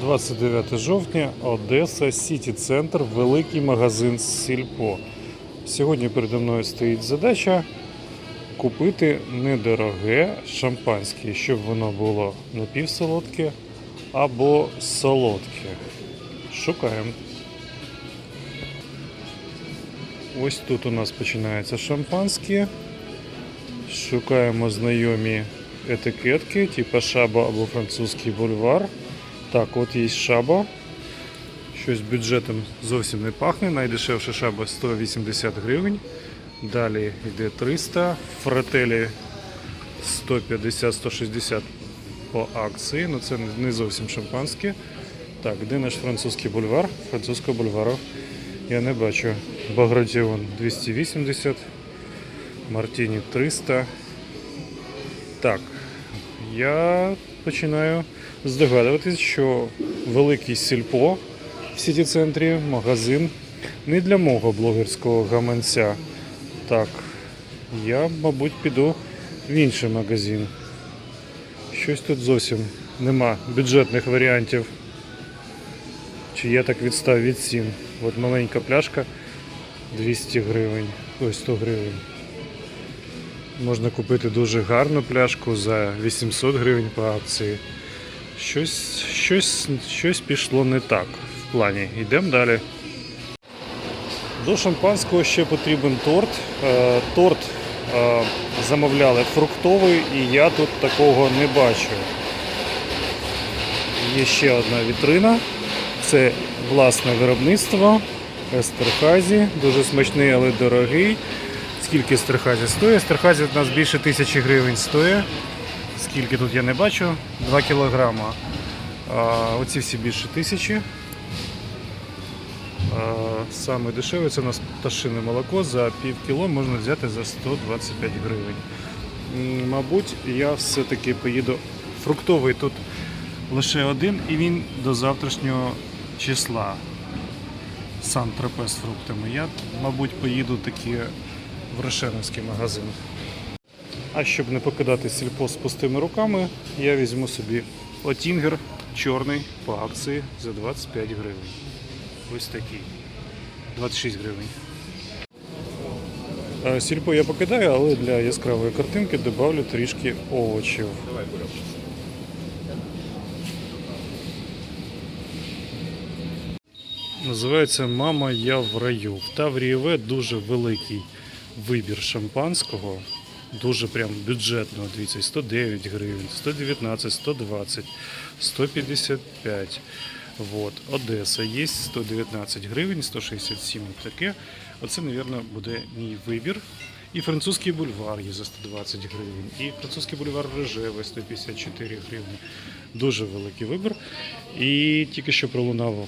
29 жовтня, Одеса, Сіті Центр, великий магазин Сільпо. Сьогодні передо мною стоїть задача купити недороге шампанське, щоб воно було напівсолодке або солодке. Шукаємо. Ось тут у нас починається шампанське. Шукаємо знайомі етикетки, типу шаба або французький бульвар. Так, от є шаба. Щось бюджетом зовсім не пахне. Найдешевша шаба 180 гривень. Далі йде 300, фрателі 150-160 по акції. Ну це не зовсім шампанське. Так, де наш французький бульвар? Французького бульвару я не бачу. Багратіон 280, Мартіні 300. Так, я починаю здогадуватись, що великий сільпо в сіті центрі, магазин не для мого блогерського гаманця. Так, я, мабуть, піду в інший магазин. Щось тут зовсім нема бюджетних варіантів. Чи я так відстав від цін. От маленька пляшка 200 гривень, ось 100 гривень. Можна купити дуже гарну пляшку за 800 гривень по акції. Щось, щось, щось пішло не так в плані. Йдемо далі. До шампанського ще потрібен торт. Е, Торт е, замовляли фруктовий і я тут такого не бачу. Є ще одна вітрина. Це власне виробництво Естерхазі. Дуже смачний, але дорогий. Скільки Естерхазі стоїть? Естерхазі у нас більше тисячі гривень стоїть. Скільки тут я не бачу? 2 кілограма. А, оці всі більше тисячі. Саме дешеве це у нас пташине молоко за пів кіло можна взяти за 125 гривень. Мабуть, я все-таки поїду. Фруктовий тут лише один і він до завтрашнього числа. Сам трапез з фруктами. Я, мабуть, поїду таки в Рошеновський магазин. А щоб не покидати сільпо з пустими руками, я візьму собі отінгер чорний по акції за 25 гривень. Ось такий. 26 гривень. Сільпо я покидаю, але для яскравої картинки додавлю трішки овочів. Називається Мама я в раю. В Таврієве дуже великий вибір шампанського. Дуже прям бюджетного. Дивіться, 109 гривень, 119, 120, 155. Вот. Одеса є 119 гривень, 167 таке. Оце, мабуть, буде мій вибір. І французький бульвар є за 120 гривень, і французький бульвар рожевий 154 гривні. Дуже великий вибір. І тільки що пролунала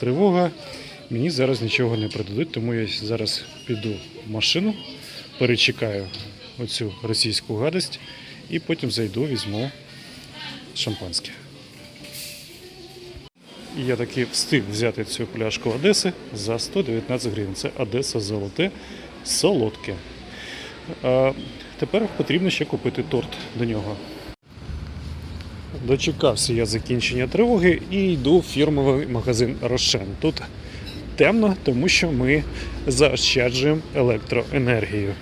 тривога. Мені зараз нічого не продадуть, тому я зараз піду в машину, перечекаю оцю російську гадость і потім зайду, візьму шампанське. Я таки встиг взяти цю пляшку Одеси за 119 гривень. Це Одеса золоте, солодке. А тепер потрібно ще купити торт до нього. Дочекався я закінчення тривоги і йду в фірмовий магазин Рошен. Тут темно, тому що ми заощаджуємо електроенергію.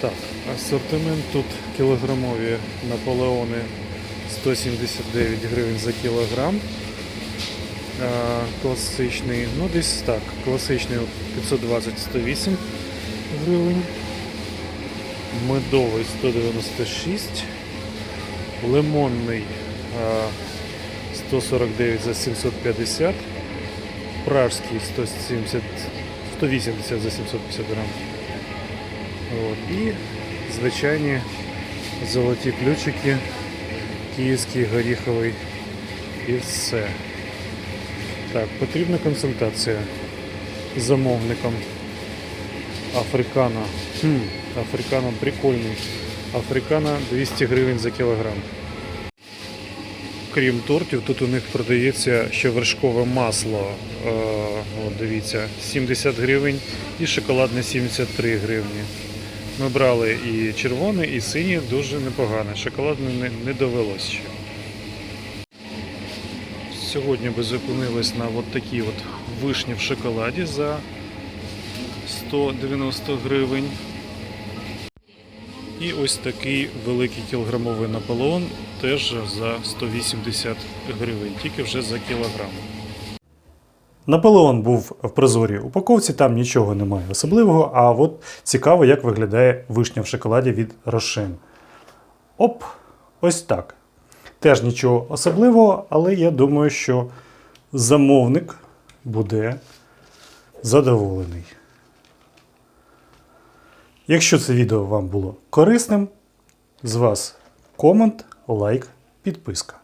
Так, асортимент тут кілограмові наполеони 179 гривень за кілограм. А, класичний, ну десь так, класичний 520-108 гривень. Медовий 196 лимонний а, 149 за 750, пражський 170, 180 за 750 грам. От. І звичайні золоті ключики, київський горіховий і все. Так, потрібна консультація з замовником. Африкана. Хм, африкана прикольний. Африкана 200 гривень за кілограм. Крім тортів, тут у них продається ще вершкове масло. Е, от дивіться, 70 гривень і шоколадне 73 гривні. Ми брали і червоне, і синє дуже непогане. Шоколадне не, не довелось ще. сьогодні би зупинились на от такій от вишні в шоколаді за 190 гривень. І ось такий великий кілограмовий Наполеон теж за 180 гривень, тільки вже за кілограм. Наполеон був в прозорій упаковці, там нічого немає особливого, а от цікаво, як виглядає вишня в шоколаді від Рошен. Оп, ось так. Теж нічого особливого, але я думаю, що замовник буде задоволений. Якщо це відео вам було корисним, з вас комент, лайк, підписка.